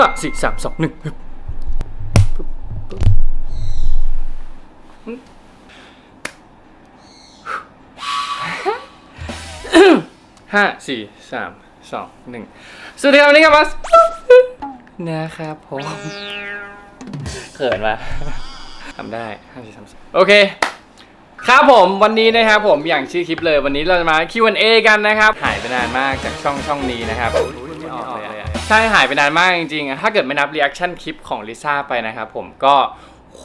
ห้าสี่สามสองหนึ่งปึ๊บปึ๊บปึ๊บห้าสี่สามสองหนึ่งสวัสดีครับวันนี้ครับบัสนะครับผมเขินมาทำได้ห้าสี่สามสองโอเคครับผมวันนี้นะครับผมอย่างชื่อคลิปเลยวันนี้เราจะมา Q&A กันนะครับ หายไปนานมากจากช่องช่องนี้นะครับ ใช่หายไปนานมากจริงๆ ถ้าเกิดไม่นับ reaction คลิปของลิซ่าไปนะครับผมก็โห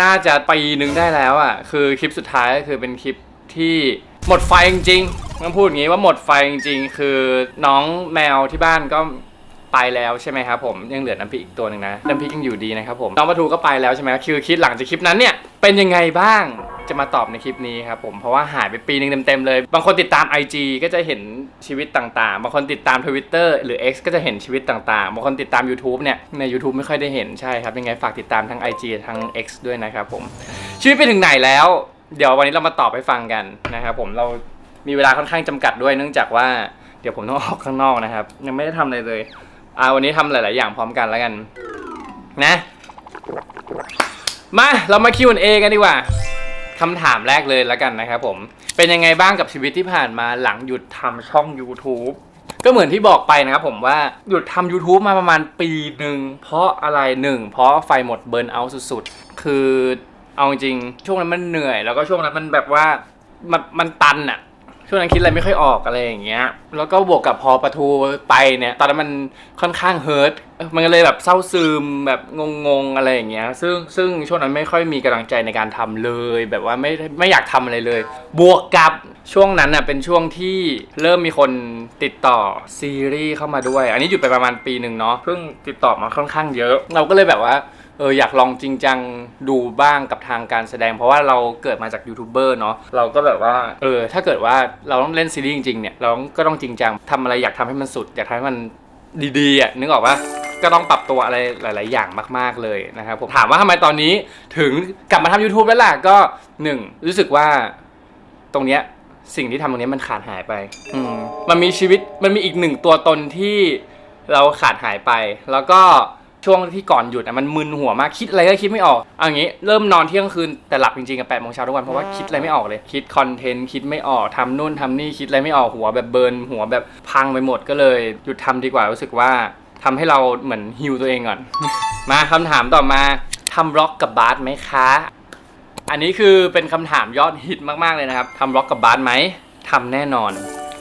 น่าจะปีนึงได้แล้วอะ คือคลิปสุดท้ายก็คือเป็นคลิปที่หมดไฟจริงๆต้องพูดอย่างนี้ว่าหมดไฟจริงๆ คือน้องแมวที่บ้านก็ไปแล้วใช่ไหมครับผมยังเหลือน้ำพริกอีกตัวหนึ่งนะน้ำพริกยังอยู่ดีนะครับผมน้องปลาทูก็ไปแล้วใช่ไหมคือคิดหลังจากคลิปนั้นเนี่ยเป็นยังไงบ้างจะมาตอบในคลิปนี้ครับผมเพราะว่าหายไปปีนึงเต็มๆเลย บางคนติดตาม IG ก็จะเห็น ชีวิตต่างๆ บางคนติดตาม Twitter หรือ X ก็จะเห็นชีวิตต่างๆ บางคนติดตาม YouTube เนี่ย ใน YouTube ไม่ค่อยได้เห็นใช่ครับ ยังไงฝากติดตามทั้ง IG ทั้ง X ด้วยนะครับผม ชีวิตไปถึงไหนแล้ว เดี๋ยววันนี้เรามาตอบให้ฟังกันนะครับผมเรามีเวลาค่อนข้างจำกัดด้วยเนื่องจากว่าเดี๋ยวผมต้องออกข้างนอกนะครับ ยังไม่ได้ทำอะไรเลยอ่าวันนี้ทำหลาย ๆ อย่างพร้อมกันแล้วกัน นะ มาเรามา Q&A กันดีกว่า คำถามแรกเลยแล้วกันนะครับผม เป็นยังไงบ้างกับชีวิตที่ผ่านมาหลังหยุดทำช่อง YouTube ก็เหมือนที่บอกไปนะครับผมว่าหยุดทำ YouTube มาประมาณปีหนึ่งเพราะอะไรหนึ่งเพราะไฟหมดเบิร์นเอาท์สุดๆ คือเอาจริงช่วงนั้นมันเหนื่อย แล้วก็ช่วงนั้นมันแบบว่ามันมันตันอะ ช่วงนั้นคิดอะไรไม่ค่อยออกอะไรอย่างเงี้ย แล้วก็บวกกับพอประทูไปเนี่ย ตอนนั้นมันค่อนข้างเฮิร์ตมันก็เลยแบบเศร้าซึมแบบงงๆอะไรอย่างเงี้ย ซึ่งซึ่งช่วงนั้นไม่ค่อยมีกำลังใจในการทำเลย แบบว่าไม่ไม่อยากทำอะไรเลย บวกกับช่วงนั้นน่ะเป็นช่วงที่เริ่มมีคนติดต่อซีรีส์เข้ามาด้วย อันนี้หยุดไปประมาณปีหนึ่งเนาะ เพิ่งติดต่อมาค่อนข้างเยอะ เราก็เลยแบบว่า เอออยากลองจริงจังดูบ้างกับทางการแสดง เพราะว่าเราเกิดมาจากยูทูบเบอร์เนาะเราก็แบบว่าเออถ้าเกิดว่าเราต้องเล่นซีรีส์จริงๆเนี่ยเราก็ต้องจริงจังทำอะไรอยากทำให้มันสุด อยากทำให้มันดีๆอะนึกออกปะก็ต้องปรับตัวอะไรหลาย ๆ อย่างมาก ๆเลยนะครับผมถามว่าทำไมตอนนี้ถึงกลับมาทำ YouTube แล้วล่ะก็หนึ่งรู้สึกว่าตรงเนี้ยสิ่งที่ทำตรงเนี้ยมันขาดหายไปอืมมันมีชีวิตมันมีอีกหนึ่งตัวตนที่เราขาดหายไป แล้วก็ ช่วงที่ก่อนหยุดอะมันมึนหัวมากคิดอะไรก็คิดไม่ออกเอางี้เริ่มนอนเที่ยงคืนแต่หลับจริงๆกับแปดโมงเช้าทุกวันเพราะว่าคิดอะไรไม่ออกเลย คิดคอนเทนต์คิดไม่ออกทำนู่นทำนี่คิดอะไรไม่ออกหัวแบบเบิร์นหัวแบบพังไปหมดก็เลยหยุดทำดีกว่ารู้สึกว่าทำให้เราเหมือนฮิวตัวเองก่อน มาคำถามต่อมาทำบล็อกกับบาสไหมคะ อันนี้คือเป็นคำถามยอดฮิตมากๆเลยนะครับทำบล็อกกับบาสไหมทำแน่นอน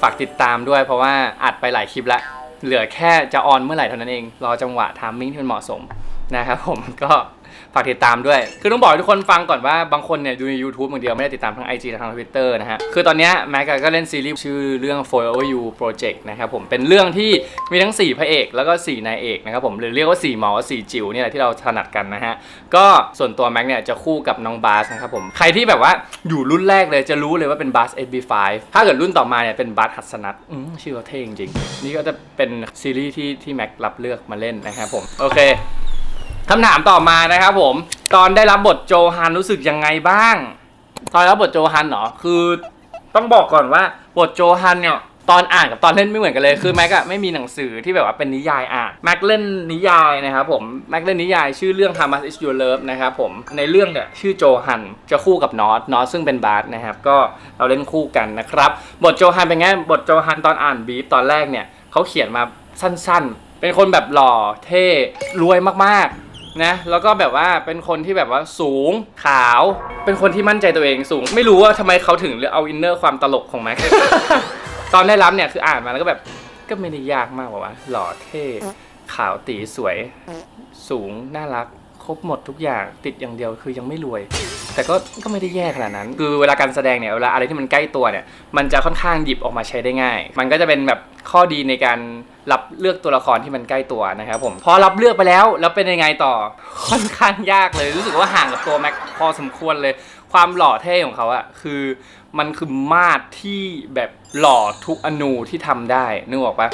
ฝากติดตามด้วยเพราะว่าอัดไปหลายคลิปแล้ว เหลือแค่จะออนเมื่อไหร่เท่านั้นเอง รอจังหวะทามมิ่งที่มันเหมาะสมนะครับผมก็ ฝากติดตามด้วย คือต้องบอกให้ทุกคนฟังก่อนว่าบางคนเนี่ยดูใน YouTube อย่างเดียวไม่ได้ติดตามทั้ง IG และทาง Twitter นะฮะ คือตอนนี้แม็กก็เล่นซีรีส์ชื่อเรื่อง Forever You Project นะครับผม เป็นเรื่องที่มีทั้ง 4 พระเอกแล้วก็ 4 นายเอกนะครับผม หรือเรียกว่า 4 หมอว่า4จิ๋วเนี่ยแหละที่เราถนัดกันนะฮะ ก็ส่วนตัวแม็กเนี่ยจะคู่กับน้องบาสนะครับผม ใครที่แบบว่าอยู่รุ่นแรกเลยจะรู้เลยว่าเป็นบาส SB5 ถ้าเกิดรุ่นต่อมาเนี่ยเป็นบาสหัสนัทอืมชื่อเขาเท่จริงๆนี่ก็จะเป็นซีรีส์ที่ที่แม็กรับเลือกมาเล่นนะครับผม โอเค คำถามต่อมานะครับผม ตอนได้รับบทโจฮันรู้สึกยังไงบ้าง ตอนรับบทโจฮันเหรอคือต้องบอกก่อนว่าบทโจฮันเนี่ยตอนอ่านกับตอนเล่นไม่เหมือนกันเลยคือแม็กอะไม่มีหนังสือที่แบบว่าเป็นนิยายอ่านแม็กเล่นนิยายนะครับผมแม็กเล่นนิยายชื่อเรื่อง How much is your love นะครับผมในเรื่องเนี่ยชื่อโจฮันจะคู่กับนอตนอตซึ่งเป็นบาสนะครับก็เราเล่นคู่กันนะครับบทโจฮันเป็นไงบทโจฮันตอนอ่านบีฟตอนแรกเนี่ยเขาเขียนมาสั้นๆ เป็นคนแบบหล่อเท่รวยมากๆ นะแล้วก็แบบว่าเป็นคนที่แบบว่าสูงขาว เป็นคนที่มั่นใจตัวเองสูง ไม่รู้ว่าทำไมเขาถึงเอาอินเนอร์ความตลกของแม็ก ตอนได้รับเนี่ยคืออ่านมาแล้วก็แบบก็ไม่ได้ยากมากหรอกวะหล่อเท่ขาวตีสวย สูงน่ารัก ครบหมดทุกอย่างติดอย่างเดียวคือยังไม่รวย แต่ก็ก็ไม่ได้แย่ขนาดนั้น คือเวลาการแสดงเนี่ยเวลาอะไรที่มันใกล้ตัวเนี่ยมันจะค่อนข้างหยิบออกมาใช้ได้ง่าย มันก็จะเป็นแบบข้อดีในการรับเลือกตัวละครที่มันใกล้ตัวนะครับผมพอรับเลือกไปแล้วแล้วเป็นยังไงต่อค่อนข้างยากเลย รู้สึกว่าห่างกับตัวแม็กพอสมควรเลย ความหล่อเท่ของเขาอะคือมันคือมาตรที่แบบหล่อทุกอนูที่ทำได้นึกออกปะ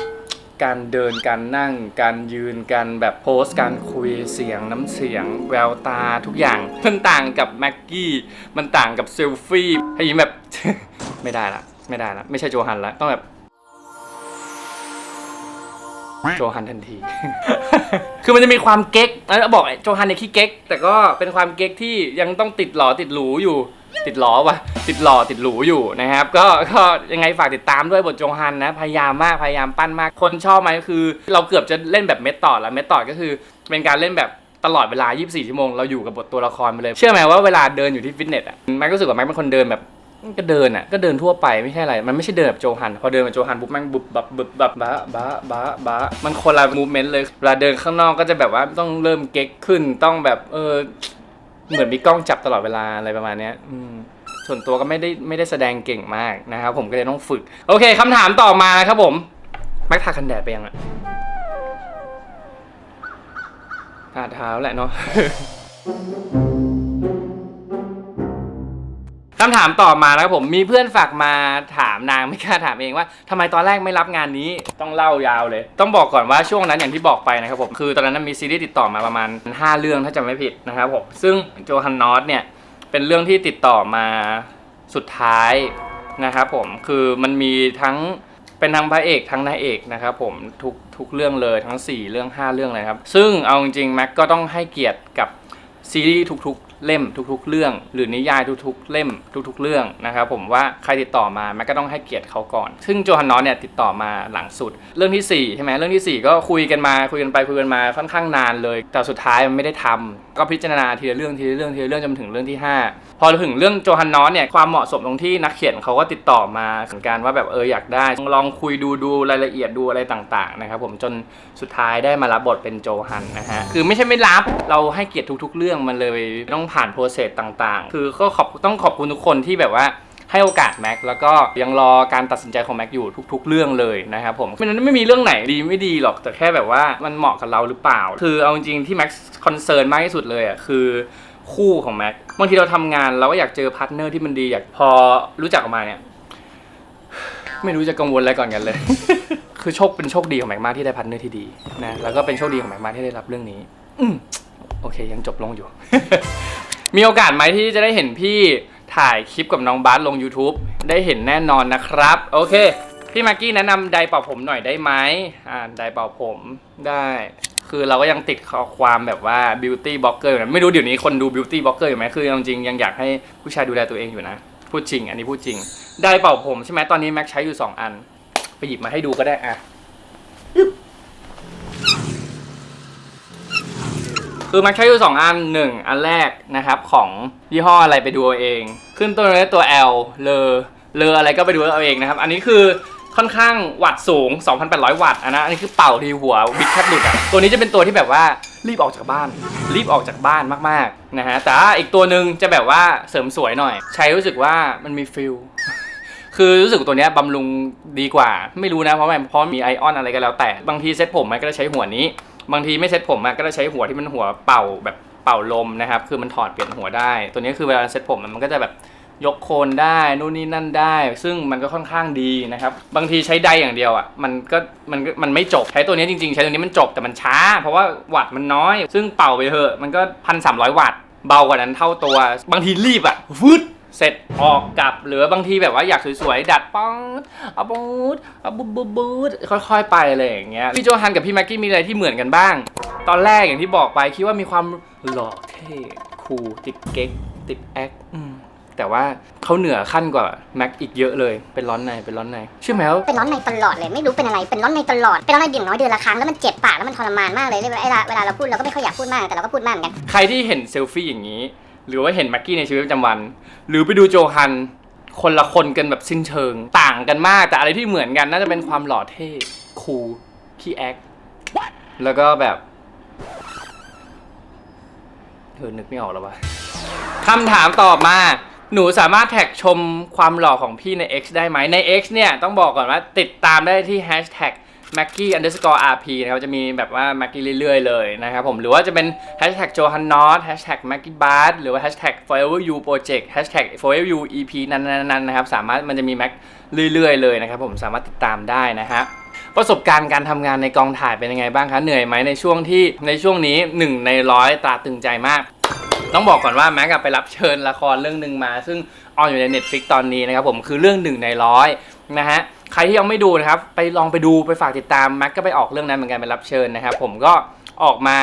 การเดินการนั่ง การยืนการแบบโพสการคุยเสียงน้ำเสียง แววตาทุกอย่างมันต่างกับแม็กกี้มันต่างกับเซลฟี่ให้ยิ้มแบบ ไม่ได้ละไม่ได้ละไม่ใช่โจฮันละต้องแบบโจฮันทันที คือมันจะมีความเก๊กแล้วบอกไอ้โจฮันเนี่ยขี้เก๊ก แต่ก็เป็นความเก๊กที่ยังต้องติดหล่อติดหรูอยู่ ติดล่อว่ะ ติดหล่อติดหรูอยู่นะครับ ก็ก็ยังไงฝากติดตามด้วยบทโจฮันนะ พยายามมากพยายามปั้นมากคนชอบไหมคือ เราเกือบจะเล่นแบบเมทตอแล้วเมทตอก็คือ เป็นการเล่นแบบตลอดเวลา 24 ชั่วโมง เราอยู่กับบทตัวละครไปเลย เชื่อไหมว่าเวลาเดินอยู่ที่ฟิตเนสอะแม็กก็รู้สึกว่าแม็กเป็นคนเดินแบบก็เดินอะก็เดินทั่วไปไม่ใช่อะไร มันไม่ใช่เดินแบบโจฮัน พอเดินแบบโจฮันปุ๊บแม่งบุบบับบึบบับบ้าบ้าบ้าบ้ามันคนละมูเมนต์เลยเวลาเดินข้างนอกก็จะแบบว่าต้องเริ่มเก๊กขึ้นต้องแบบเออ เหมือนมีกล้องจับตลอดเวลาอะไรประมาณเนี้ยอืมส่วนตัวก็ไม่ได้ไม่ได้แสดงเก่งมากนะครับผมก็เลยต้องฝึก โอเคคำถามต่อมานะครับผมแม็กทากันแดดไปยังอะทาเท้าแหละเนาะ คำถามต่อมานะครับผมมีเพื่อนฝากมาถามนางไม่กล้าถามเองว่าทำไมตอนแรกไม่รับงานนี้ต้องเล่ายาวเลย ต้องบอกก่อนว่าช่วงนั้นอย่างที่บอกไปนะครับผมคือตอนนั้นมีซีรีส์ติดต่อมาประมาณ 5 เรื่องถ้าจำไม่ผิดนะครับผมซึ่งโจฮันนอตเนี่ยเป็นเรื่องที่ติดต่อมาสุดท้ายนะครับผมคือมันมีทั้งเป็นทั้งพระเอกทั้งนางเอกนะครับผมทุกทุกเรื่องเลยทั้ง 4 เรื่อง 5 เรื่องเลยครับ ซึ่งเอาจริงๆแม็กก็ต้องให้เกียรติกับ ซีรีส์ทุกๆ เล่มทุก ๆ เรื่อง หรือนิยายทุกๆ เล่มทุก ๆ เรื่องนะครับผมว่าใครติดต่อมาแม็กก็ต้องให้เกียรติเขาก่อน ซึ่งโจฮันนอสเนี่ยติดต่อมาหลังสุด เรื่องที่4ใช่ไหมเรื่องที่ 4 ก็คุยกันมาคุยกันไปคุยกันมาค่อนข้างนานเลย แต่สุดท้ายมันไม่ได้ทำก็พิจารณาทีละเรื่องทีละเรื่องทีละเรื่องจนถึงเรื่องที่ 5 พอถึงเรื่องโจฮันนอสเนี่ยความเหมาะสมตรงที่นักเขียนเขาก็ติดต่อมาเหมือนกันว่าแบบเอออยากได้ลองคุยดูดูรายละเอียดดูอะไรต่างๆนะครับผมจนสุดท้ายได้มารับบทเป็นโจฮันนะฮะคือไม่ใช่ไม่รับเราให้เกียรติทุก ๆ เรื่องมันเลยต้องผ่านโปรเซสต่างๆ คือก็ขอบต้องขอบคุณทุกคนที่แบบว่าให้โอกาสแม็กแล้วก็ยังรอการตัดสินใจของแม็กอยู่ทุก ๆ เรื่องเลยนะครับผมมันไม่มีเรื่องไหนดีไม่ดีหรอกแต่แค่แบบว่ามันเหมาะกับเราหรือเปล่า คือเอาจริงๆที่แม็กคอนเซิร์นมากที่สุดเลยอะคือคู่ของแม็กบางทีเราทำงานเราก็อยากเจอพาร์ทเนอร์ที่มันดีอยากพอรู้จักออกมาเนี่ยไม่รู้จะกังวลอะไรก่อนกันเลย คือโชคเป็นโชคดีของแม็กมากที่ได้พาร์ทเนอร์ที่ดีนะแล้วก็เป็นโชคดีของแม็กมากที่ได้รับเรื่องนี้ อื โอเคยังจบลงอยู่ มีโอกาสไหมที่จะได้เห็นพี่ถ่ายคลิปกับน้องบาสลง YouTube ได้เห็นแน่นอนนะครับ โอเค พี่มากกี้แนะนำไดร์เป่าผมหน่อยได้ไหมอ่าไดร์เป่าผมได้ คือเราก็ยังติดข้อความแบบว่า beauty blogger อยู่นะไม่รู้เดี๋ยวนี้คนดู beauty blogger อยู่ไหมคือจริงๆยังอยากให้ผู้ชายดูแลตัวเองอยู่นะ พูดจริง อันนี้พูดจริง ไดร์เป่าผมใช่ไหมตอนนี้แม็กใช้อยู่ 2 อัน ไปหยิบมาให้ดูก็ได้อะ คือม็กใช้อยู่ 2 อัน 1 อันแรกนะครับ ของยี่ห้ออะไรไปดูเอาเอง ขึ้นตัวนี้ยตัว L เลอเลออะไรก็ไปดูเอาเองนะครับ อันนี้คือค่อนข้างวัตต์สูง 2,800 วัตต์อันนะอันนี้คือเป่าทีหัวบิดแคบหลุดอะ ตัวนี้จะเป็นตัวที่แบบว่ารีบออกจากบ้าน รีบออกจากบ้านมากๆนะฮะ แต่อีกตัวหนึ่งจะแบบว่าเสริมสวยหน่อย ใช้รู้สึกว่ามันมีฟิลคือรู้สึกตัวเนี้ยบำรุงดีกว่า ไม่รู้นะเพราะมันเพราะมีไอออนอะไรก็แล้วแต่ บางทีเซ็ตผมมันก็จะใช้หัวนี้ บางทีไม่เซ็ตผมอะก็จะใช้หัวที่มันหัวเป่าแบบเป่าลมนะครับ คือมันถอดเปลี่ยนหัวได้ ตัวนี้คือเวลาเซ็ตผมมันก็จะแบบยกโคนได้นู่นนี่นั่นได้ ซึ่งมันก็ค่อนข้างดีนะครับ บางทีใช้ไดอย่างเดียวอะมันก็มันก็มันไม่จบใช้ตัวนี้จริงๆ ใช้ตัวนี้มันจบแต่มันช้า เพราะว่าวัตต์มันน้อย ซึ่งเป่าไปเถอะมันก็พันสามร้อยวัตต์เบากว่านั้นเท่าตัว บางทีรีบอะฟึด เสร็จออกกลับหรือบางทีแบบว่าอยากสวยๆ ดัดป๊อดเอาบูดเอาบูดบูดบูดค่อยๆ ไปอะไรอย่างเงี้ยพี่โจฮันกับพี่แม็กกี้มีอะไรที่เหมือนกันบ้าง ตอนแรกอย่างที่บอกไปคิดว่ามีความหล่อเท่คูลติดเก๊กติดแอคอืมแต่ว่าเขาเหนือขั้นกว่าแม็กอีกเยอะเลยเป็นร้อนในเป็นร้อนในเชื่อไหมว่าเป็นร้อนในตลอดเลยไม่รู้เป็นอะไรเป็นร้อนในตลอดเป็นร้อนในเดือนน้อยเดือนละครั้งแล้วมันเจ็บปากแล้วมันทรมานมากเลยเวลาเวลาเราพูดเราก็ไม่ค่อยอยากพูดมากแต่เราก็พูดมากเหมือนกันใครที่เห็นเซลฟี่อย่างนี้ หรือว่าเห็นแม็กกี้ในชีวิตประจำวัน หรือไปดูโจฮันคนละคนกันแบบสิ้นเชิง ต่างกันมากแต่อะไรที่เหมือนกันน่าจะเป็นความหล่อเท่คูลขี้แอคแล้วก็แบบเออนึกไม่ออกแล้ววะคำถามตอบมา หนูสามารถแท็กชมความหล่อของพี่ใน X ได้ไหมใน X เนี่ยต้องบอกก่อนว่าติดตามได้ที่ hashtag Mackie underscore RP นะครับจะมีแบบว่า Mackie เรื่อยๆเลยนะครับผมหรือว่าจะเป็น hashtag Johan Not hashtag Mackie Bart หรือว่า hashtag Forever You Project hashtag Forever You EP นั้นๆๆนะครับสามารถมันจะมี Mac เรื่อยๆเลยนะครับผมสามารถติดตามได้นะฮะประสบการณ์การทำงานในกองถ่ายเป็นยังไงบ้างคะเหนื่อยไหมในช่วงที่ในช่วงนี้ 1 ในร้อยตราตึงใจมากต้องบอกก่อนว่าแม็กอะไปรับเชิญละครเรื่องหนึ่งมา ซึ่งออนอยู่ใน Netflix ตอนนี้นะครับผมคือเรื่องหนึ่งในร้อย นะฮะใครที่ยังไม่ดูนะครับ ไปลองไปดูไปฝากติดตามแม็กก็ไปออกเรื่องนั้นเหมือนกันไปรับเชิญนะครับ ผมก็ออกมา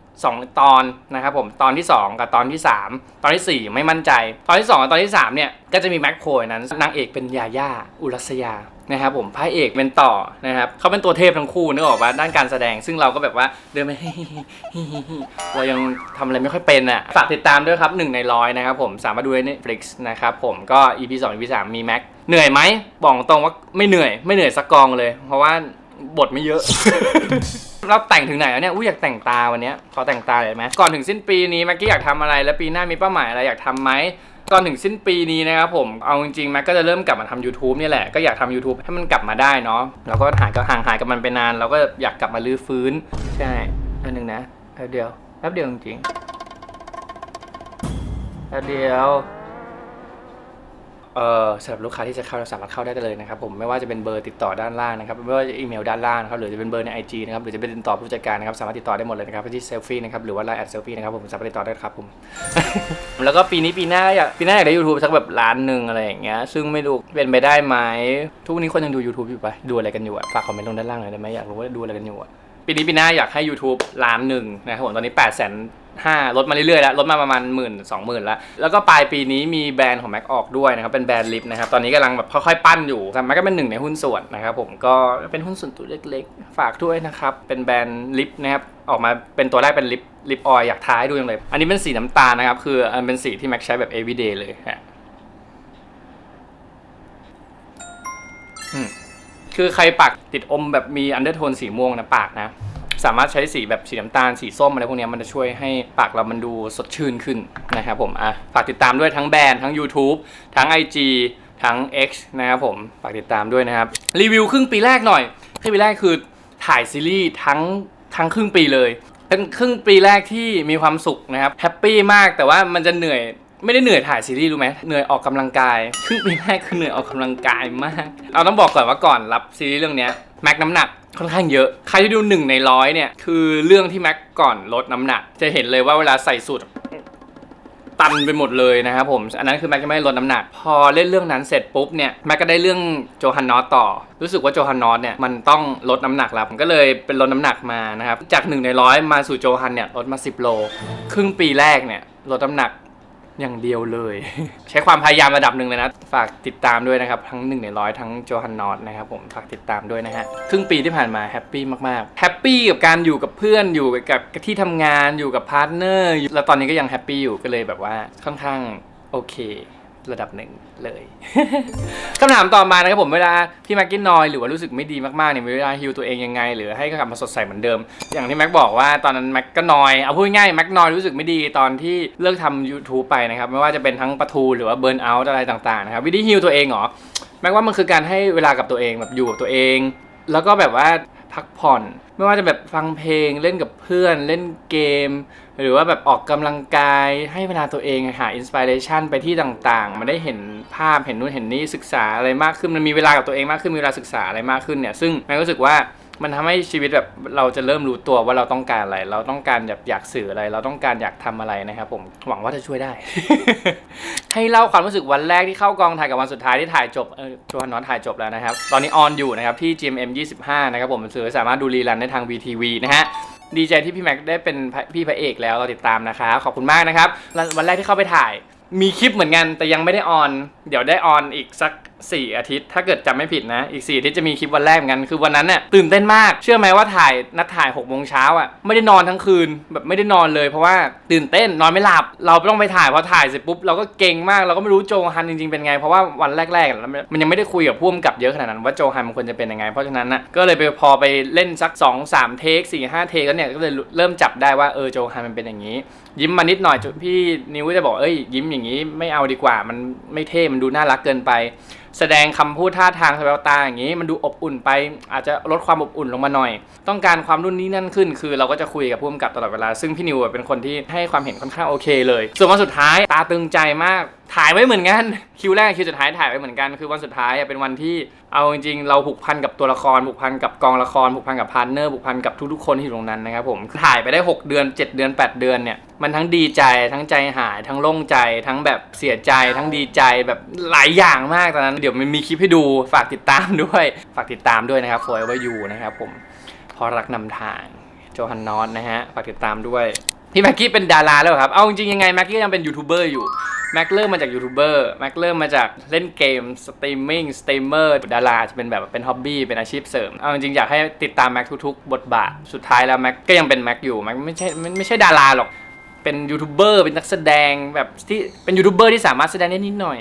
2 ตอนนะครับผมตอนที่ 2 กับตอนที่ 3 ตอนทีสี่4 ไม่มั่นใจ ตอนที่ 2 กับตอนที่ 3 เนี่ยก็จะมีแม็กโคนั้นนางเอกเป็นยาย่าอุรัสยา นะครับผมพระเอกเป็นต่อนะครับเขาเป็นตัวเทพทั้งคู่นึกออกว่าด้านการแสดง ซึ่งเราก็แบบว่าเดินไป เรายังทำอะไรไม่ค่อยเป็นอะฝากติดตามด้วยครับหนึ่งในร้อยนะครับผมสามารถดูได้ใน Netflix นะครับผมก็ EP 2 EP 3มีแม็กเหนื่อยไหมบอกตรงว่าไม่เหนื่อยไม่เหนื่อยสักกองเลย เพราะว่าบทไม่เยอะ เราแต่งถึงไหนแล้วเนี่ยอุ้ยอยากแต่งตาวันเนี้ยขอแต่งตาเลยไหมก่อนถึงสิ้นปีนี้แม็กกี้อยากทำอะไร แล้วปีหน้ามีเป้าหมายอะไรอยากทำไหม ก่อนถึงสิ้นปีนี้นะครับผม เอาจริงๆแม็กก็จะเริ่มกลับมาทำ YouTube เนี่ยแหละ ก็อยากทำ YouTube ให้มันกลับมาได้เนาะเราก็หายก็ห่างหายกับมันไปนาน เราก็อยากกลับมาลื้อฟื้น ใช่อันหนึ่งนะแป๊บเดียวแป๊บเดียวจริงๆแป๊บเดียว เออสำหรับลูกค้าที่จะเข้าสามารถเข้าได้เลยนะครับผมไม่ว่าจะเป็นเบอร์ติดต่อด้านล่างนะครับไม่ว่าจะอีเมลด้านล่างนะครับหรือจะเป็นเบอร์ใน IG นะครับหรือจะเป็นติดต่อผู้จัดการนะครับสามารถติดต่อได้หมดเลยนะครับที่เซลฟี่นะครับหรือว่าไลน์แอดเซลฟี่นะครับผมสามารถติดต่อได้ครับผม แล้วก็ปีนี้ปีหน้าอยากปีหน้าอยากได้ YouTube สักแบบล้านหนึ่งอะไรอย่างเงี้ยซึ่งไม่รู้เป็นไปได้ไหมทุกวันนี้คนยังดู YouTube อยู่ปะดูอะไรกันอยู่อะฝากคอมเมนต์ลงด้านล่างหน่อยได้ไหมอยากรู้ว่าดูอะไรกันอยู่อะปีนี้ปีหน้าอยากให้ YouTube ล้านหนึ่งนะครับผมตอนนี้8 0 0 0 0 ห้าลดมาเรื่อยๆแล้วลดมาประมาณหมื่นสองหมื่นแล้ว แล้วก็ปลายปีนี้มีแบรนด์ของ Mac ออกด้วยนะครับ เป็นแบรนด์ลิฟนะครับ ตอนนี้กำลังแบบค่อยๆปั้นอยู่แต่ Mac ก็เป็นหนึ่งในหุ้นส่วนนะครับผมก็เป็นหุ้นส่วนตัวเล็กๆ ฝากด้วยนะครับ เป็นแบรนด์ลิฟนะครับออกมาเป็นตัวแรกเป็นลิปลิปออยอยากท้ายดูยังเลย อันนี้เป็นสีน้ำตาลนะครับ คืออันเป็นสีที่ Mac ใช้แบบ everyday เลยฮะคือใครปากติดอมแบบมีอันเดอร์โทนสีม่วงนะปากนะ สามารถใช้สีแบบสีน้ำตาลสีส้มอะไรพวกนี้มันจะช่วยให้ปากเรามันดูสดชื่นขึ้นนะครับผมอะฝากติดตามด้วยทั้งแบรนด์ทั้ง YouTube ทั้ง IG ทั้ง X นะครับผมฝากติดตามด้วยนะครับ รีวิวครึ่งปีแรกหน่อยครึ่งปีแรกคือถ่ายซีรีส์ทั้งทั้งครึ่งปีเลย เป็นครึ่งปีแรกที่มีความสุขนะครับแฮปปี้มากแต่ว่ามันจะเหนื่อยไม่ได้เหนื่อยถ่ายซีรีส์รู้ไหมเหนื่อยออกกำลังกายครึ่งปีแรกคือเหนื่อยออกกำลังกายมาก เอาต้องบอกก่อนว่าก่อนรับซีรีส์เรื่องเนี้ย แม็กน้ำหนักค่อนข้างเยอะใครที่ดูหนึ่งในร้อยเนี่ยคือเรื่องที่แม็กก่อนลดน้ำหนัก จะเห็นเลยว่าเวลาใส่สูทตันไปหมดเลยนะครับผม อันนั้นคือแม็กจะไม่ได้ลดน้ำหนัก พอเล่นเรื่องนั้นเสร็จปุ๊บเนี่ยแม็กก็ได้เรื่องโจฮันนอตต่อ รู้สึกว่าโจฮันนอตเนี่ยมันต้องลดน้ำหนักแล้วผมก็เลยเป็นลดน้ำหนักมานะครับจากหนึ่งในร้อยมาสู่โจฮันเนี่ยลดมา 10 โล ครึ่งปีแรกเนี่ยลดน้ำหนัก อย่างเดียวเลย ใช้ความพยายามระดับหนึ่งเลยนะ ฝากติดตามด้วยนะครับ ทั้ง1ในร้อยทั้งโจฮันนอตนะครับผมฝากติดตามด้วยนะฮะครึ่งปีที่ผ่านมาแฮปปี้มากๆแฮปปี้กับการอยู่กับเพื่อนอยู่กับที่ทำงานอยู่กับพาร์ทเนอร์แล้วตอนนี้ก็ยังแฮปปี้อยู่ก็เลยแบบว่าค่อนข้างโอเค ระดับหนึ่งเลย คำถามต่อมานะครับผมเวลาพี่แม็กกินนอยหรือว่ารู้สึกไม่ดีมากๆเนี่ยเวลาฮิลตัวเองยังไง หรือให้กลับมาสดใสเหมือนเดิม อย่างที่แม็กบอกว่าตอนนั้นแม็กก็นอยเอาพูดง่ายแม็กนอยรู้สึกไม่ดีตอนที่เลิกทำ YouTube ไปนะครับไม่ว่าจะเป็นทั้งประทูหรือว่าเบิร์นเอาท์อะไรต่างๆนะครับวิธีฮิลตัวเองเหรอแม็กว่ามันคือการให้เวลากับตัวเองแบบอยู่กับตัวเอง แล้วก็แบบว่าพักผ่อน ไม่ว่าจะแบบฟังเพลงเล่นกับเพื่อนเล่นเกม หรือว่าแบบออกกำลังกายให้เวลาตัวเองหาอินสปิเรชันไปที่ต่างๆ มันได้เห็นภาพเห็นนู่นเห็นนี่ศึกษาอะไรมากขึ้นมันมีเวลากับตัวเองมากขึ้นมีเวลาศึกษาอะไรมากขึ้นเนี่ยซึ่งแม่รู้สึกว่า มันทำให้ชีวิตแบบเราจะเริ่มรู้ตัวว่าเราต้องการอะไร เราต้องการแบบอยากสื่ออะไร เราต้องการอยากทำอะไรนะครับผมหวังว่าจะช่วยได้ ให้เล่าความรู้สึกวันแรกที่เข้ากองถ่ายกับวันสุดท้ายที่ถ่ายจบเออโจฮันนอนถ่ายจบแล้วนะครับ ตอนนี้ออนอยู่นะครับที่ GMM 25นะครับผมสื่อสามารถดูรีลันได้ทาง VTV นะฮะดีใจที่พี่แม็กได้เป็นพี่พระเอกแล้วเราติดตามนะคะขอบคุณมากนะครับวันแรกที่เข้าไปถ่าย มีคลิปเหมือนกันแต่ยังไม่ได้ออน เดี๋ยวได้ออนอีกสัก 4 อาทิตย์ ถ้าเกิดจำไม่ผิดนะ อีก 4 อาทิตย์จะมีคลิปวันแรกเหมือนกัน คือวันนั้นเนี่ยตื่นเต้นมาก เชื่อไหมว่าถ่ายนัดถ่าย6กโมงเช้าอะ ไม่ได้นอนทั้งคืน แบบไม่ได้นอนเลย เพราะว่าตื่นเต้น นอนไม่หลับ เราต้องไปถ่าย พอถ่ายเสร็จปุ๊บเราก็เก่งมาก เราก็ไม่รู้โจฮันจริงๆเป็นไง เพราะว่าวันแรกๆมันยังไม่ได้คุยกับผู้กำกับเยอะขนาดนั้นว่าโจฮันมันควรจะเป็นยังไง เพราะฉะนั้นนะก็เลยไปพอไปเล่นสัก 2 3 เทค4 5 เทคแล้วเนี่ยก็เลยเริ่มจับได้ว่าเออโจฮันมันเป็นอย่างนี้ ยิ้มมานิดหน่อยจนพี่นิวก็จะบอกเอ้ยยิ้มอย่างนี้ไม่เอาดีกว่า มันไม่เท่มันดูน่ารักเกินไป แสดงคำพูดท่าทางแววตาอย่างนี้ มันดูอบอุ่นไป อาจจะลดความอบอุ่นลงมาหน่อย ต้องการความรุ่นนี้นั่นขึ้น คือเราก็จะคุยกับผู้กำกับตลอดเวลา ซึ่งพี่นิวเป็นคนที่ให้ความเห็นค่อนข้างโอเคเลย ส่วนวันสุดท้ายตาตึงใจมาก ถ่ายไว้เหมือนกันคิวแรกคิวสุดท้ายถ่ายไว้เหมือนกันคือวันสุดท้ายอะเป็นวันที่เอาจริงๆเราผูกพันกับตัวละครผูกพันกับกองละครผูกพันกับพาร์ทเนอร์ผูกพันกับทุกๆคนที่อยู่ตรงนั้นนะครับผมถ่ายไปได้ 6 เดือน 7 เดือน 8 เดือนเนี่ยมันทั้งดีใจทั้งใจหายทั้งโล่งใจ ทั้งแบบเสียใจทั้งดีใจแบบหลายอย่างมากตอนนั้น เดี๋ยวมันมีคลิปให้ดูฝากติดตามด้วยฝากติดตามด้วยนะครับ Forever You นะครับผมพอรักนำทางโจฮันนอตนะฮะฝากติดตามด้วย พี่แม็กกี้เป็นดาราแล้วครับ เอาจริงๆยังไงแม็กกี้ยังเป็นยูทูบเบอร์อยู่แม็กเริ่มมาจากยูทูบเบอร์แม็กเริ่มมาจากเล่นเกมสตรีมมิ่งสตรีมเมอร์ดาราจะเป็นแบบเป็นฮ็อบบี้เป็นอาชีพเสริมเอาจริงๆอยากให้ติดตามแม็กทุกๆ บทบาทสุดท้ายแล้วแม็กก็ยังเป็นแม็กอยู่แม็กไม่ใช่ไม่ไม่ใช่ดาราหรอกเป็นยูทูบเบอร์เป็นนักแสดงแบบที่เป็นยูทูบเบอร์ที่สามารถแสดงได้นิดหน่อย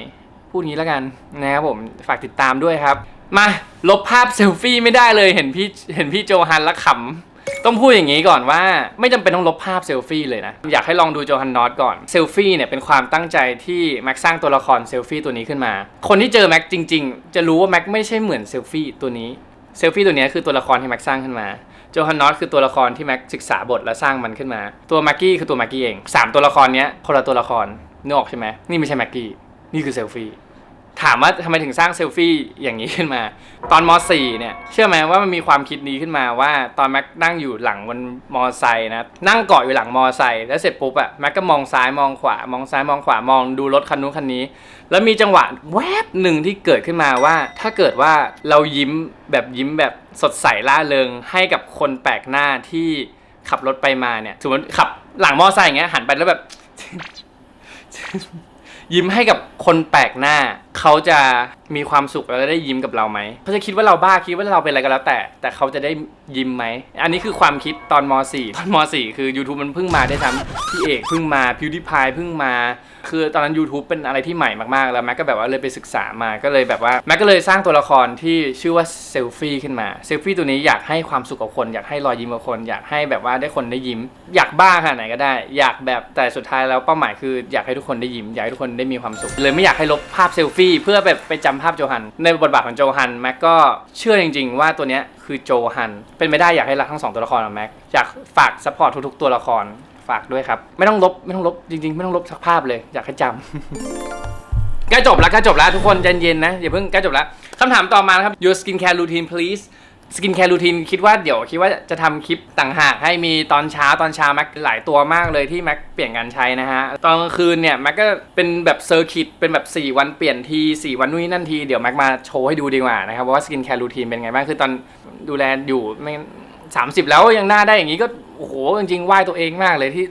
พูดงี้แล้วกันนะครับผมฝากติดตามด้วยครับ มาลบภาพเซลฟี่ไม่ได้เลยเห็นพี่เห็นพี่โจฮันแล้วขำ ต้องพูดอย่างนี้ก่อนว่าไม่จำเป็นต้องลบภาพเซลฟี่เลยนะ อยากให้ลองดูโจฮันนอตก่อนเซลฟี่เนี่ยเป็นความตั้งใจที่แม็กสร้างตัวละครเซลฟี่ตัวนี้ขึ้นมา คนที่เจอแม็กจริง ๆ จะรู้ว่าแม็กไม่ใช่เหมือนเซลฟี่ตัวนี้เซลฟี่ตัวนี้คือตัวละครที่แม็กสร้างขึ้นมาโจฮันนอตคือตัวละครที่แม็กศึกษาบทและสร้างมันขึ้นมา ตัวแม็กกี้คือตัวแม็กกี้เองสามตัวละครเนี้ยคนละตัวละครนึกออกใช่ไหมนี่ไม่ใช่แม็กกี้นี่คือเซลฟี่ ถามว่าทำไมถึงสร้างเซลฟี่อย่างนี้ขึ้นมา ตอนม .4 เนี่ยเชื่อไหมว่ามันมีความคิดนี้ขึ้นมาว่าตอนแม็กนั่งอยู่หลังบนมอไซค์นะนั่งเกาะอยู่หลังมอไซค์แล้วเสร็จปุ๊บอะแม็กก็มองซ้ายมองขวามองซ้ายมองขวามองดูรถคันนู้นคันนี้ แล้วมีจังหวะแวบหนึ่งที่เกิดขึ้นมาว่า ถ้าเกิดว่าเรายิ้มแบบยิ้มแบบสดใสล่าเริงให้กับคนแปลกหน้าที่ขับรถไปมาเนี่ยสมมติขับหลังมอไซค์อย่างเงี้ยหันไปแล้วแบบ ยิ้มให้กับคนแปลกหน้า เขาจะมีความสุขแล้วได้ยิ้มกับเราไหมเขาจะคิดว่าเราบ้าคิดว่าเราเป็นอะไรก็แล้วแต่ แต่เขาจะได้ยิ้มไหม อันนี้คือความคิดตอนม .4 ตอนม .4 คือ YouTube มันเพิ่งมาได้ทำพี่เอกเพิ่งมาพิวดิพายเพิ่งมา คือตอนนั้น YouTube เป็นอะไรที่ใหม่มากๆ แล้วแม็กก็แบบว่าเลยไปศึกษามาก็เลยแบบว่าแม็กก็เลยสร้างตัวละครที่ชื่อว่าเซลฟี่ขึ้นมาเซลฟี่ตัวนี้อยากให้ความสุขกับคน อยากให้รอยยิ้มกับคน อยากให้แบบว่าได้คนได้ยิ้ม อยากบ้าขนาดไหนก็ได้ อยากแบบแต่สุดท้ายแล้วเป้าหมายคืออยากให้ทุกคนได้ยิ้มอยากให้ทุกคนได้มีความสุขเลยไม่อยากให้ลบภาพเซลฟีเพื่อแบบไปจำภาพโจฮัน ในบทบาทของโจฮันแม็กก็เชื่อจริง ๆ ว่าตัวเนี้ยคือโจฮัน เป็นไม่ได้อยากให้รักทั้งสองตัวละครอะแม็กอยากฝากซัพพอร์ตทุกๆตัวละครฝากด้วยครับ ไม่ต้องลบไม่ต้องลบจริง ๆ ไม่ต้องลบสักภาพเลย อยากให้จำ ใกล้จบแล้วใกล้จบแล้วทุกคนใจเย็นๆนะอย่าเพิ่งใกล้จบแล้วคำถามต่อมานะครับ your skincare routine please สกินแคร์รูทีนคิดว่าเดี๋ยวคิดว่าจะทำคลิปต่างหากให้มีตอนเช้าตอนเช้าแม็กหลายตัวมากเลยที่แม็กเปลี่ยนการใช้นะฮะ ตอนกลางคืนเนี่ยแม็กก็เป็นแบบเซอร์คิตเป็นแบบ 4 วันเปลี่ยนที 4 วันนู่นนนั่นที เดี๋ยวแม็กมาโชว์ให้ดูดีกว่านะครับว่าสกินแคร์รูทีนเป็นไงบ้างคือตอนดูแลอยู่ไม่สามสิบแล้วยังหน้าได้อย่างนี้ก็โอ้โหจริงๆไหว้ตัวเองมากเลยที่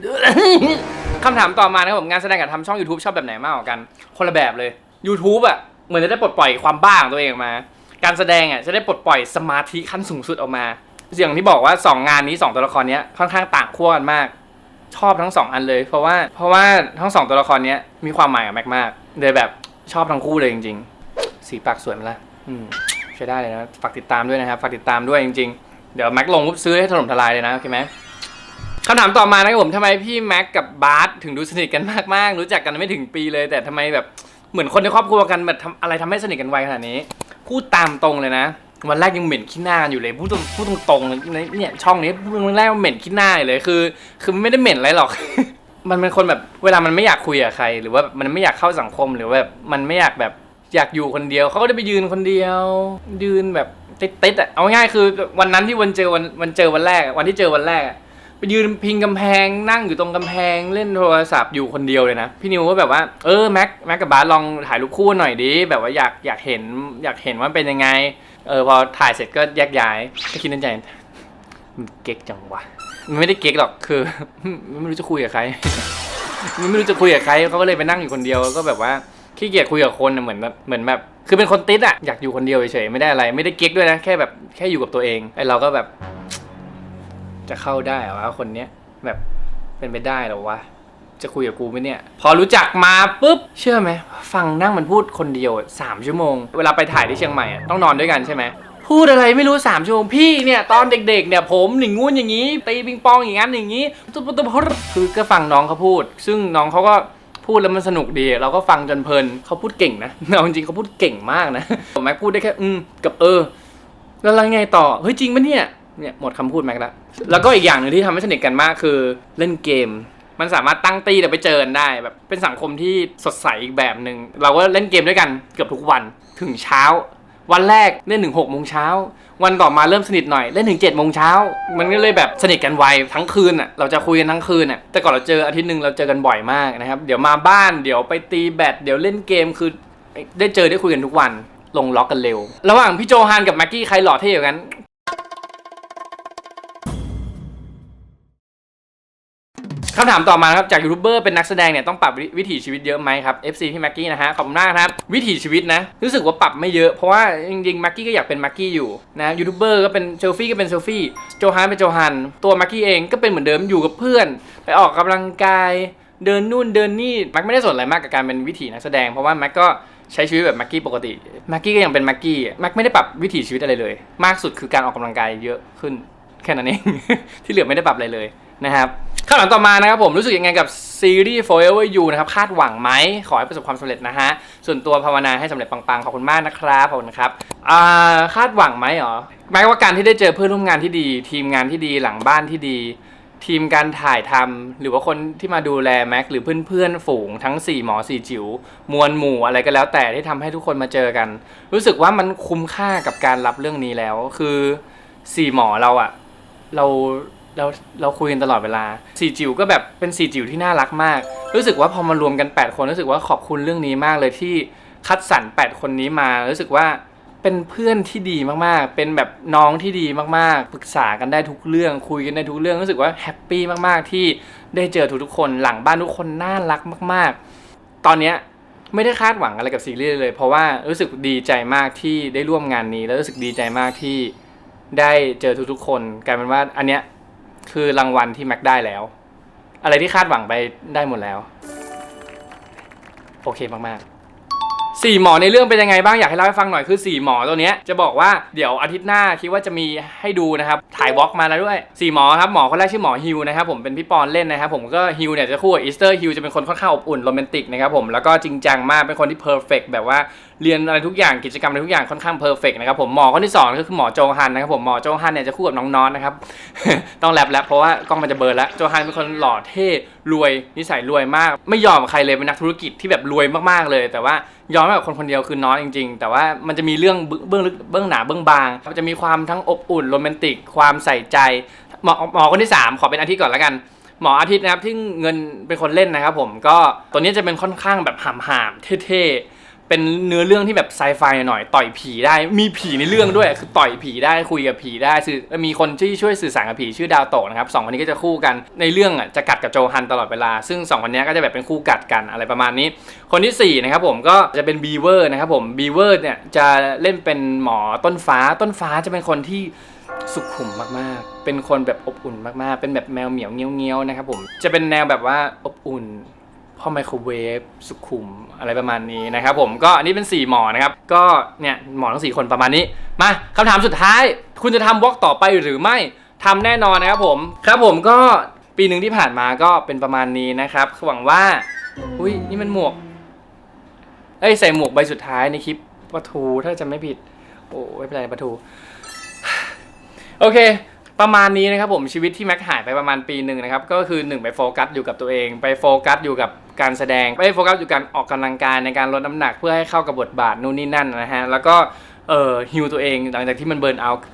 คำถามต่อมานะครับผมงานแสดงกับทำช่อง YouTube ชอบแบบไหนมากกว่ากัน คนละแบบเลย YouTube อะเหมือนจะได้ปลดปล่อยความบ้าของตัวเองออกมา การแสดงอะจะได้ปลดปล่อยสมาธิขั้นสูงสุดออกมาอย่างที่บอกว่า 2 งานนี้ 2 ตัวละครนี้ค่อนข้างต่างขั้วกันมาก ชอบทั้ง 2 อันเลย เพราะว่าเพราะว่าทั้ง 2 ตัวละครนี้มีความหมายกับแม็กมากเลยแบบชอบทั้งคู่เลยจริง ๆ สีปากสวยไหมล่ะใช้ได้เลยนะฝากติดตามด้วยนะครับฝากติดตามด้วยจริง ๆ เดี๋ยวแม็กลงปุ๊บซื้อให้ถล่มทลายเลยนะโอเคไหมคำถามต่อมานะครับผมทำไมพี่แม็กกับบาร์สถึงดูสนิทกันมากๆ รู้จักกันไม่ถึงปีเลย แต่ทำไมแบบเหมือนคนในครอบครัวกันแบบทำอะไรทำให้สนิทกันไวขนาดนี้ พูดตามตรงเลยนะวันแรกยังเหม็นขี้หน้าอยู่เลยพูดตรงพูดตรงๆเลยเนี่ยช่องนี้วันแรกเหม็นขี้หน้าเลยคือ คือไม่ได้เหม็นอะไรหรอก มันเป็นคนแบบเวลามันไม่อยากคุยกับใคร หรือว่ามันไม่อยากเข้าสังคมหรือว่าแบบมันไม่อยากแบบอยากอยู่คนเดียวเขาก็ได้ไปยืนคนเดียว ยืนแบบติดๆอะเอาง่ายคือวันนั้นที่วันเจอวันวันเจอวันแรก วันที่เจอวันแรก ยืนพิงกำแพงนั่งอยู่ตรงกำแพงเล่นโทรศัพท์อยู่คนเดียวเลยนะ พี่นิวก็แบบว่าเออแม็กแม็กกับบาสลองถ่ายรูปคู่หน่อยดิแบบว่าอยากอยากเห็นอยากเห็นว่าเป็นยังไงเออพอถ่ายเสร็จก็แยกย้ายก็คิดในใจมันเก๊กจังวะมันไม่ได้เก๊กหรอกคือ ไม่รู้จะคุยกับใคร มันไม่รู้จะคุยกับใครเขาก็เลยไปนั่งอยู่คนเดียวก็แบบว่าขี้เกียจคุยกับคนเหมือนแบบเหมือนแบบ คือเป็นคนติดอะอยากอยู่คนเดียวเฉยๆไม่ได้อะไร ไม่ได้เก๊กด้วยนะแค่แบบแค่อยู่กับตัวเองไอเราก็แบบ จะเข้าได้เหรอวะคนเนี้ยแบบเป็นไปได้เหรอวะจะคุยกับกูไหมเนี่ย พอรู้จักมาปุ๊บ เชื่อไหมฟังนั่งมันพูดคนเดียวสามชั่วโมง เวลาไปถ่ายที่เชียงใหม่อะต้องนอนด้วยกันใช่ไหมพูดอะไรไม่รู้สามชั่วโมงพี่เนี่ย ตอนเด็กๆเนี่ยผมหนึ่งงู้นอย่างนี้ตีปิงปองอย่างนั้นอย่างนี้ตุ๊บตุ๊บคือก็ฟังน้องเขาพูด ซึ่งน้องเขาก็พูดแล้วมันสนุกดี เราก็ฟังจนเพลินเขาพูดเก่งนะเอาจริงๆเขาพูดเก่งมากนะแม็กพูดได้แค่อืมกับเออ แล้วไรไงต่อเฮ้ยจริงปะเนี่ย เนี่ยหมดคำพูดแม็กแล้วแล้วก็อีกอย่างหนึ่งที่ทำให้สนิทกันมากคือเล่นเกม มันสามารถตั้งตีแต่ไปเจอกันได้แบบเป็นสังคมที่สดใสอีกแบบหนึ่งเราก็เล่นเกมด้วยกันเกือบทุกวันถึงเช้า วันแรกเล่นถึงหกโมงเช้าวันต่อมาเริ่มสนิทหน่อยเล่นถึง7จ็ดโมงเช้ามันก็เลยแบบสนิทกันไวทั้งคืนอะเราจะคุยกันทั้งคืนอะแต่ก่อนเราเจออาทิตย์หนึ่งเราเจอกันบ่อยมากนะครับเดี๋ยวมาบ้านเดี๋ยวไปตีแบดเดี๋ยวเล่นเกมคือได้เจอได้คุยกันทุกวันลงล็อกกันเร็ว ระหว่างพี่โจฮันกับแม็กกี้ใครหล่อเท่กว่ากัน คำถามต่อมาครับจากยูทูบเบอร์เป็นนักแสดงเนี่ยต้องปรับวิถีชีวิตเยอะไหมครับ FC พี่แม็กกี้นะฮะขอบคุณมากครับวิถีชีวิตนะรู้สึกว่าปรับไม่เยอะเพราะว่าจริงๆแม็กกี้ก็อยากเป็นแม็กกี้อยู่นะยูทูบเบอร์ก็เป็นเซลฟี่ก็เป็นเซลฟี่โจฮันเป็นโจฮันตัวแม็กกี้เองก็เป็นเหมือนเดิมอยู่กับเพื่อน ไปออกกำลังกายเดินนู่นเดินนี่แม็กไม่ได้สนอะไรมากกับการเป็นวิถีนักแสดงเพราะว่าแม็กก็ใช้ชีวิตแบบแม็กกี้ปกติแม็กกี้ก็ยังเป็นแม็กกี้แม็กไม่ได้ปรับวิถีชีวิตอะไรเลย มากสุดคือการออกกำลังกายเยอะขึ้นแค่นั้นเองที่เหลือไม่ได้ปรับอะไรเลยนะครับ คำถามต่อมานะครับผมรู้สึกยังไงกับซีรีส์ Forever You นะครับคาดหวังไหมขอให้ประสบความสำเร็จนะฮะ ส่วนตัวภาวนาให้สำเร็จปังๆ ขอบคุณมากนะครับขอบคุณครับคาดหวังไหมเหรอหมายว่าการที่ได้เจอเพื่อนร่วมงานที่ดี ทีมงานที่ดีหลังบ้านที่ดี ทีมการถ่ายทำหรือว่าคนที่มาดูแลแม็กหรือเพื่อนๆฝูงทั้ง 4 หมอ 4 จิ๋วมวลหมู่อะไรก็แล้วแต่ที่ทำให้ทุกคนมาเจอกัน รู้สึกว่ามันคุ้มค่ากับการรับเรื่องนี้แล้ว คือ 4 หมอเราอะเรา เราเราคุยกันตลอดเวลา4จิ๋วก็แบบเป็น4จิ๋วที่น่ารักมาก รู้สึกว่าพอมารวมกัน 8 คนรู้สึกว่าขอบคุณเรื่องนี้มากเลยที่คัดสรร8 คนนี้มารู้สึกว่าเป็นเพื่อนที่ดีมากๆ เป็นแบบน้องที่ดีมากๆ ปรึกษากันได้ทุกเรื่อง คุยกันได้ทุกเรื่อง รู้สึกว่าแฮปปี้มากๆ ที่ได้เจอทุกๆคน หลังบ้านทุกคนน่ารักมาก ๆ ตอนเนี้ยไม่ได้คาดหวังอะไรกับซีรีส์เลย เพราะว่ารู้สึกดีใจมากที่ได้ร่วมงานนี้ แล้วรู้สึกดีใจมากที่ได้เจอทุกๆคน กลายเป็นว่าอันเนี้ย คือรางวัลที่แม็กได้แล้ว อะไรที่คาดหวังไปได้หมดแล้ว โอเคมากๆสี่หมอในเรื่องเป็นยังไงบ้างอยากให้เล่าให้ฟังหน่อยคือสี่หมอตัวเนี้ยจะบอกว่าเดี๋ยวอาทิตย์หน้าคิดว่าจะมีให้ดูนะครับถ่ายวอล์กมาแล้วด้วยสี่หมอครับหมอคนแรกชื่อหมอฮิวนะครับผมเป็นพี่ปอนเล่นนะครับผมก็ฮิวเนี่ยจะคู่กับอีสเตอร์ฮิวจะเป็นคนค่อนข้างอบอุ่นโรแมนติกนะครับผมแล้วก็จริงจังมากเป็นคนที่เพอร์เฟกแบบว่า เรียนอะไรทุกอย่างกิจกรรมอะไรทุกอย่างค่อนข้างเพอร์เฟกนะครับผมหมอคนที่สองก็คือหมอโจฮันนะครับผมหมอโจฮันเนี่ยจะคู่กับน้องนอนนะครับต้องแลบแล้วเพราะว่ากล้องมันจะเบลอแล้วโจฮันเป็นคนหล่อเท่รวยนิสัยรวยมาก ไม่ยอมใครเลยเป็นนักธุรกิจที่แบบรวยมากๆเลย แต่ว่ายอมให้กับคนคนเดียวคือน้อยจริง ๆ แต่ว่ามันจะมีเรื่องเบื้องลึกเบื้องหนาเบื้องบางมันจะมีความทั้งอบอุ่นโรแมนติกความใส่ใจหมอหมอคนที่สามขอเป็นอาทิตย์ก่อนแล้วกันหมออาทิตย์นะครับที่เงินเป็นคนเล่นนะครับผมก็ตัวนี้จะเป็นค่อนข้างแบบหามหามเท่ๆ เป็นเนื้อเรื่องที่แบบไซไฟหน่อยต่อยผีได้มีผีในเรื่องด้วย คือต่อยผีได้คุยกับผีได้สื่อมีคนที่ช่วยสื่อสารกับผีชื่อดาวโตะนะครับสองคนนี้ก็จะคู่กันในเรื่องอะจะกัดกับโจฮันตลอดเวลา ซึ่งสองคนนี้ก็จะแบบเป็นคู่กัดกันอะไรประมาณนี้ คนที่สี่นะครับผมก็จะเป็นบีเวอร์นะครับผมบีเวอร์เนี่ยจะเล่นเป็นหมอต้นฟ้าต้นฟ้าจะเป็นคนที่สุขุมมากๆ เป็นคนแบบอบอุ่นมากๆ เป็นแบบแมวเหมียวเงี้ยวๆนะครับผม จะเป็นแนวแบบว่าอบอุ่น พ่อไมโครเวฟสุขุมอะไรประมาณนี้นะครับผมก็อันนี้เป็น 4 หมอนะครับ ก็เนี่ยหมอทั้ง 4 คนประมาณนี้ มาคำถามสุดท้าย คุณจะทำวอล์กต่อไปหรือไม่ทำแน่นอนนะครับผมครับผมก็ปีหนึ่งที่ผ่านมาก็เป็นประมาณนี้นะครับหวังว่าอุ้ยนี่มันหมวกเอ้ยใส่หมวกใบสุดท้ายในคลิปปะทูถ้าจะไม่ผิด โอ้ไม่เป็นไรปะทู โอเค ประมาณนี้นะครับผมชีวิตที่แม็กหายไปประมาณปีหนึ่งนะครับก็คือหนึ่งไปโฟกัสอยู่กับตัวเอง ไปโฟกัสอยู่กับการแสดงไปโฟกัสอยู่การออกกำลังกายในการลดน้ำหนักเพื่อให้เข้ากับบทบาทนู่นนี่นั่นนะฮะแล้วก็เอ่อฮิวตัวเองหลังจากที่มันเบิร์นเอาท์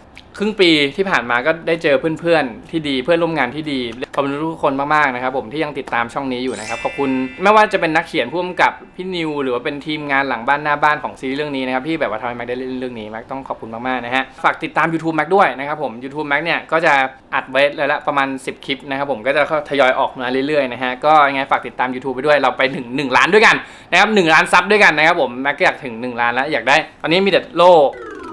ครึ่งปีที่ผ่านมาก็ได้เจอเพื่อนๆที่ดีเพื่อนร่วมงานที่ดีขอบคุณทุกคนมากๆนะครับผมที่ยังติดตามช่องนี้อยู่นะครับขอบคุณไม่ว่าจะเป็นนักเขียนผู้กำกับพี่นิว หรือว่าเป็นทีมงานหลังบ้านหน้าบ้านของซีรีส์เรื่องนี้นะครับที่แบบว่าทำให้แม็กได้เล่นเรื่องนี้แม็กต้องขอบคุณมากๆนะฮะฝากติดตาม YouTube แม็กด้วยนะครับผม YouTube แม็กเนี่ยก็จะอัดไว้เลยละประมาณ 10 คลิปนะครับผมก็จะทยอยออกมาเรื่อยๆนะฮะก็ยังไงฝากติดตาม YouTube ไปด้วยเราไปถึง1ล้านด้วยกันนะครับ1ล้านซับด้วยกันนะครับผมแม็กก็อยากถึง 1 ล้านแล้วอยากได้ ตอนนี้มีแต่โล่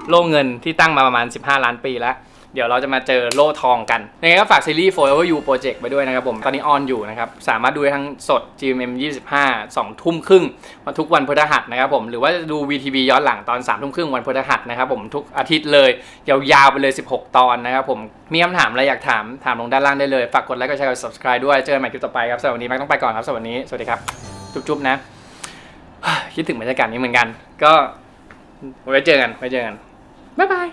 โล่เงินที่ตั้งมาประมาณ 15 ล้านปีแล้ว เดี๋ยวเราจะมาเจอโล่ทองกันยังไงก็ฝากซีรีส์ Forever You Project ไปด้วยนะครับผม ตอนนี้ออนอยู่นะครับ สามารถดูได้ทั้งสด GMM 25 2 ทุ่มครึ่งวันทุกวันพฤหัสนะครับผม หรือว่าจะดู VTV ย้อนหลังตอน 3 ทุ่มครึ่งวันพฤหัสนะครับผมทุกอาทิตย์เลย ยาวๆไปเลย 16 ตอนนะครับผม มีคำถามอะไรอยากถามถามลงด้านล่างได้เลย ฝากกดไลค์ กดแชร์ กด subscribe ด้วย เจอกันใหม่คลิปต่อไปครับสำหรับวันนี้แม็กต้องไปก่อนครับสวันนี้สวัสดีครับจุ๊บๆนะคิดถึงบรรยากาศนี้เหมือนกัน ก็ไว้เจอกันไว้เจอกัน บ๊ายบาย